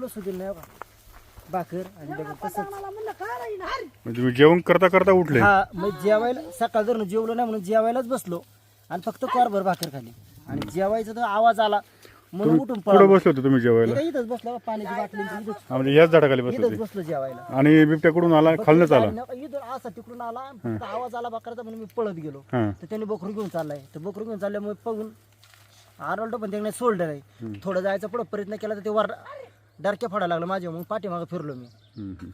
Double सुधील नाही का भाकर आणि डबल तसंच. म्हणजे तुम्ही जेवण करता करता उठले. हा मग जेवायला सकाळ धरून जेवलो नाही म्हणून जेवायलाच बसलो. आणि फक्त कोरभर भाकर खाली. आणि जेवायचा तर आवाज आला. म्हणून उठून कुठं पळालो. बसले होते तुम्ही जेवायला? इथं- इथंच बसलो पाण्याची बाटली इथंच हा, म्हणजे याच झाडाखाली बसले इथंच होते बसलो जेवायला. आणि बिबट्याकडून आला खालनच आला? इथं असा तिकडून आला. फक्त आवाज आला बकराचा म्हणून मी पळत गेलो. हा. तर त्याने बकरू घेऊन चाललाय. तर बकरू घेऊन चालल्यामुळे बघून आरवलं पण त्याने सोडलं नाही. थोडं जायचा पुढं प्रयत्न केला तर ते वर डरक्या फोडायला लागलं माझ्या मग पाठीमागं फिरलो मी हम्म, हम्म.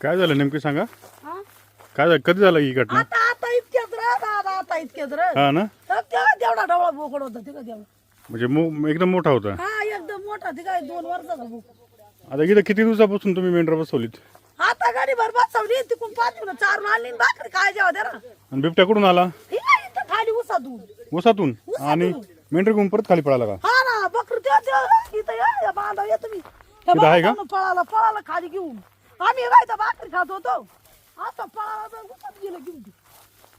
काय झालं नेमकी सांगा हा? काय झालं कधी झालं ही घटना आता दादा आता इतक्यात रे हा ना? तर तेव्हा तेवढा डवळा बोकड होता ते का तेवढा म्हणजे मो- एकदम मोठा होता? हा एकदम मोठा. ते काय दोन वर्षाचा बोकड. आता इथं किती दिवसापासून तुम्ही मेंढरा बसवलीत? आता गाडी बरबाद सवली तिकून पाच ना चार आणली आणि भाकरी काय जेव्हा दे ना. आणि बिबट्याकडून आला? हे काय इथं खाली उसातून. उसातून? आणि मेंढर घेऊन परत खाली पळाला का? हा ना बकर ते ते इथं या या बांधा या तुम्ही. या इथं आहे का? पळाला पळाला खाली घेऊन. आम्ही तर भाकरी खात होतो. आता पळाला तर उसात गेलं घेऊन.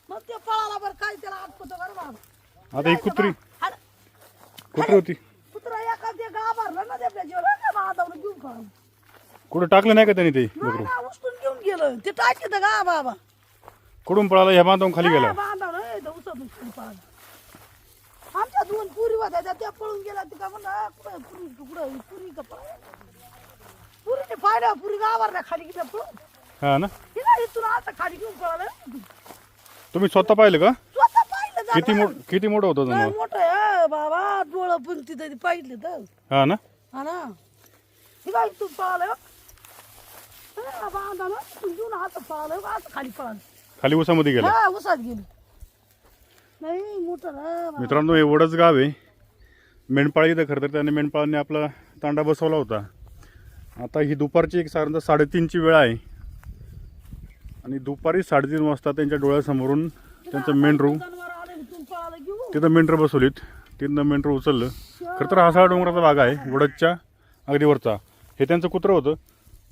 मग ते पळाला बरं काय त्याला आटपतो बरं बाबा. आता ही कुत्री. कुत्री होती. कुत्रा एका ते गा भरला ना ते आपल्या जेवढा बांधावरून घेऊन पळाला कुठं टाकलं नाही का त्यांनी ते उचलून घेऊन गेलं. ते टाकीत का बाबा. कुठून पळाला? ह्या बांधावून खाली गेला. आमच्या दोन पुरी होत्या त्या- त्या पळून गेल्या ते का म्हणा कुठं पुरी? कुठं पुरी का पुरीने पाहिलं पुरी गावाला खाली गेल्या पळून. हा ना? तिला इथून आता खाली घेऊन पळाला. तुम्ही स्वतः पाहिलं का? स्वतः पाहिलं किती. मोठ किती मोठं होतं लय जनावर? मोठं आहे. बाबा डोळं पण तिथं पाहिलं तर. हा ना? हा ना? हे काय बांधा घेऊन असं खाली पळालं. खाली उसामध्ये गेला. हा उसात गेली. नाही मोठं ना बा. मित्रांनो हे वडच गाव आहे. मेंढपाळ इथं खरं तर त्याने मेंढपाळांनी आपला तांडा बसवला होता. आता ही दुपारची एक साधारणतः साडेतीनची वेळ आहे. आणि दुपारी साडेतीन वाजता त्यांच्या डोळ्यासमोरून त्यांचं मेंढरू तिथं मेंढर बसवलीत. तिथनं मेंढरू उचललं. खरं तर हा सगळा डोंगराचा भाग आहे वडदच्या अगदीवरचा हे त्यांचं कुत्रं होतं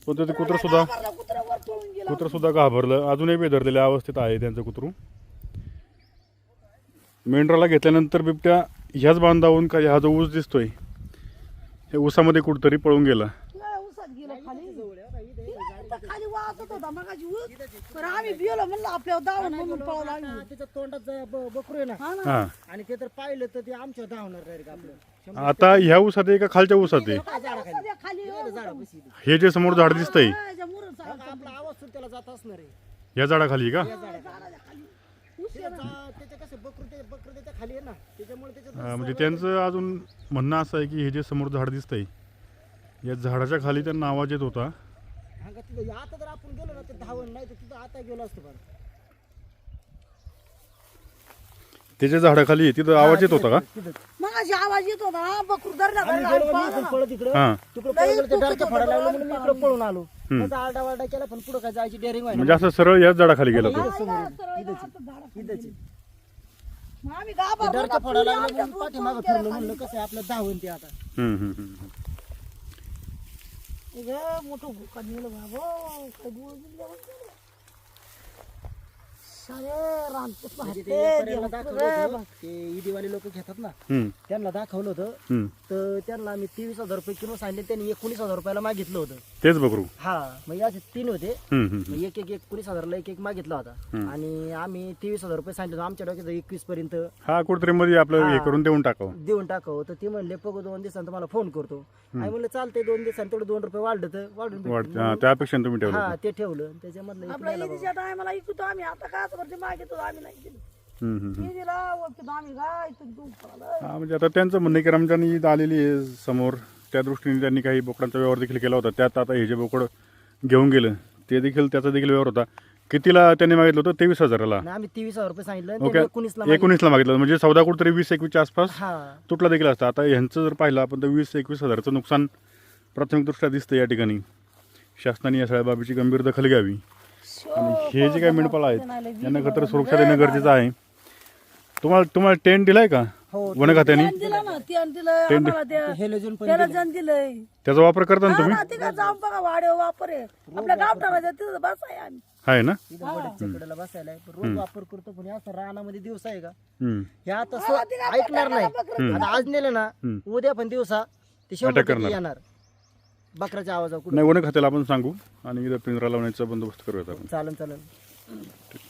पण ते कुत्रंसुद्धा कुत्रंसुद्धा घाबरलं. अजूनही बेधरलेल्या अवस्थेत आहे त्यांचं कुत्रू. मेंढराला घेतल्यानंतर बिबट्या ह्याच बांधावून का ह्या जो ऊस दिसतोय हे ऊसामध्ये कुठंतरी पळून गेला लय उसात गेलं खाली इथं खाली वाचत होता ऊस पण आम्ही बिलो म्हणलं आपल्यावर दावण म्हणून लागलो. त्याच्या तोंडात बकरू आहे ना. हा ना. आणि ते तर पाहिलं तर ते आमच्या धावणार डायरेक्ट आपलं. शंभर आता ह्या ऊसात आहे का खालच्या ऊसात आहे? खाली. झाडापाशी. हे जे समोर झाड दिसतंय. हा, मुरं चालतं. आपला आवाज सुद्धा त्याला जात असणार आहे. या झाडाखाली का? खाली. ऊस ते जा- त्याच्या कसं बकरू ते बकरू त्याच्याखाली आहे ना. त्याच्यामुळे त्याच्यात म्हणजे त्यांचं अजून म्हणणं असं आहे की हे जे समोर झाड दिसतंय या झाडाच्या खाली त्यांना आवाज येत होता. का तिथं आता जर आपण गेलो ना ते धावण नाही तर तिथं आता गेलो असतो बरं. त्याच्या झाडाखाली तिथं आवाज येत होता का? मगाशी आवाज येत होता बकरू धरला आम्ही धरला गेलो आणि ना. इकडून पळाला. पळत इकडं. हा. तिकडं पळून गेलो, ते डरक्या फोडायला लागलं म्हणून मी इकडं पळून आलो. त्याचा आरडा वारडा केला पण पुढं काय जायची डेअरिंग व्हायला म्हणजे असं सरळ याच झाडाखाली गेला तो. इथंच मग आम्ही गाभा डरक्या लागलं आमच्या म्हणून पाठीमागं फिरलो म्हणलं कसं आहे, आपलं धावण ते आता. हम्म, हम्म, हम्म. खाली. हे मोठं भुका नेलं बाबा काय डोळं बिळलं बघ. सारे म्हणजे ते दाखवलं होतं. ते ईदीवाले लोक घेतात ना हम्म, त्यांना दाखवलं होतं. हम्म. तर त्यांना आम्ही तेवीस हजार रुपये किलो सांगितले त्यांनी एकोणीस हजार रुपयाला मागितलं होतं. तेच बकरू. हा मग असे तीन होते. हम्म, हम्म, मग एक एक एकोणीस हजारला एक एक मागितला होता. आणि आम्ही तेवीस हजार रुपये सांगितलं होतं. आमच्या डोक्यात एकवीस पर्यंत. हा कुठतरी मध्ये आपलं हे. करून देऊन टाकावं. देऊन टाकावं. तर ते म्हणले बघू दोन दिवसांत तुम्हाला फोन करतो. आणि म्हणलं चालतंय दोन दिवसांत तेवढं दोन रुपये वाढलं तर वाढून भेटतील. हा, त्या अपेक्षेने तुम्ही ठेवलं हा ते ठेवलं. त्याच्यामधलं एक बाबा. ईदीच्या टायमाला आम्ही. आता आम्ही नाही दिलं हम्म, हम्म, हम्म. ईदीला ओळखतो आम्ही काय इथून घेऊन पळालं. हा म्हणजे आता त्यांचं म्हणणं आहे की रमजान ईद आलेली आहे समोर. त्या दृष्टीने त्यांनी काही बोकडांचा व्यवहार देखील केला होता. त्यात आता हे जे बोकड घेऊन गेलं ते देखील त्याचा देखील व्यवहार होता. कितीला त्यांनी मागितलं होतं? तेवीस हजाराला. आणि आम्ही तेवीस हजार रुपये सांगितलं आणि ओके. त्यांनी एकोणीसला मागितलं. एकोणीसला मागितलं म्हणजे चौदा कुठतरी वीस एकवीसच्या आसपास हा. तुटला देखील असतं. आता ह्यांचं जर पाहिलं आपण तर वीस एकवीस हजाराचं नुकसान प्राथमिकदृष्ट्या दिसतं या ठिकाणी. शासनाने या सगळ्या बाबीची गंभीर दखल घ्यावी. आणि हे जे काही मेंढपाळ आहेत यांना खरं तर सुरक्षा देणं गरजेचं आहे. तुम्हाला तुम्हाला टेंट दिलाय का? हो वन खात्याने त्यानं दिलं ना त्यानं दिलं आम्हाला त्या हेलोजन पण त्याला जण दिलंय. त्याचा वापर करता ना तुम्ही? हा, तिकडे जाऊन बघा वाडे वापर आहे. आपल्या गावठाला तिथं बस आहे आम्ही. आहे ना? इथं वडाच्या कडेला बसायला आहे. पण रोज वापर करतो पण हे असं रानामध्ये दिवस आहे का? हम्म. हे आता सो- ऐकणार नाही. आता आज नेलं ना उद्या पण दिवसा ते शंभर अटॅक टक्के करणार. येणार. बकराच्या आवाजावर कुठं? नाही वन खात्याला आपण सांगू आणि इथं पिंजरा लावण्याचा बंदोबस्त करूयात आपण. चालन चालन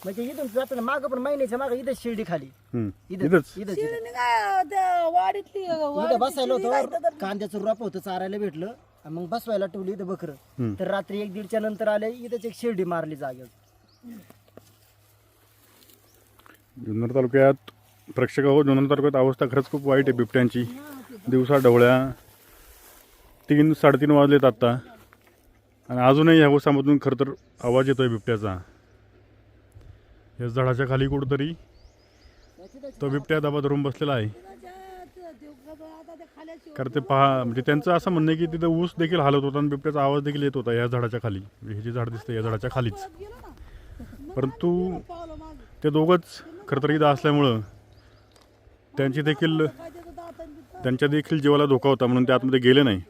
म्हणजे इथून जाताना मागं पण महिन्याच्या मागं इथं शिर्डी खाली. हम्म. इथंच. इथं. शिडीने काय त्या वाडीतली इथं बसायला होतं कांद्याचं रोप होतं चारायला भेटलं. आणि मग बसवायला ठेवली इथं बकरं. तर रात्री एक दीडच्या नंतर आले इथंच एक शिर्डी मारली जागेवर. जुन्नर तालुक्यात प्रेक्षक हो जुन्नर तालुक्यात अवस्था खरंच खूप वाईट आहे बिबट्यांची. दिवसा ढवळ्या तीन साडेतीन वाजलेत आत्ता. आणि अजूनही ह्या उसामधून खरं तर आवाज येतोय बिबट्याचा. या झाडाच्या खाली कुठंतरी तो बिबट्या दाबा धरून बसलेला आहे. कारण ते पहा म्हणजे त्यांचं असं म्हणणं आहे की तिथं ऊस देखील हालत होता आणि बिबट्याचा आवाज देखील येत होता या झाडाच्या खाली. हे जे झाड दिसतं या झाडाच्या खालीच. परंतु ते दोघंच खरं तर इथं असल्यामुळं त्यांची देखील त्यांच्या देखील जीवाला धोका होता म्हणून ते आतमध्ये गेले नाही.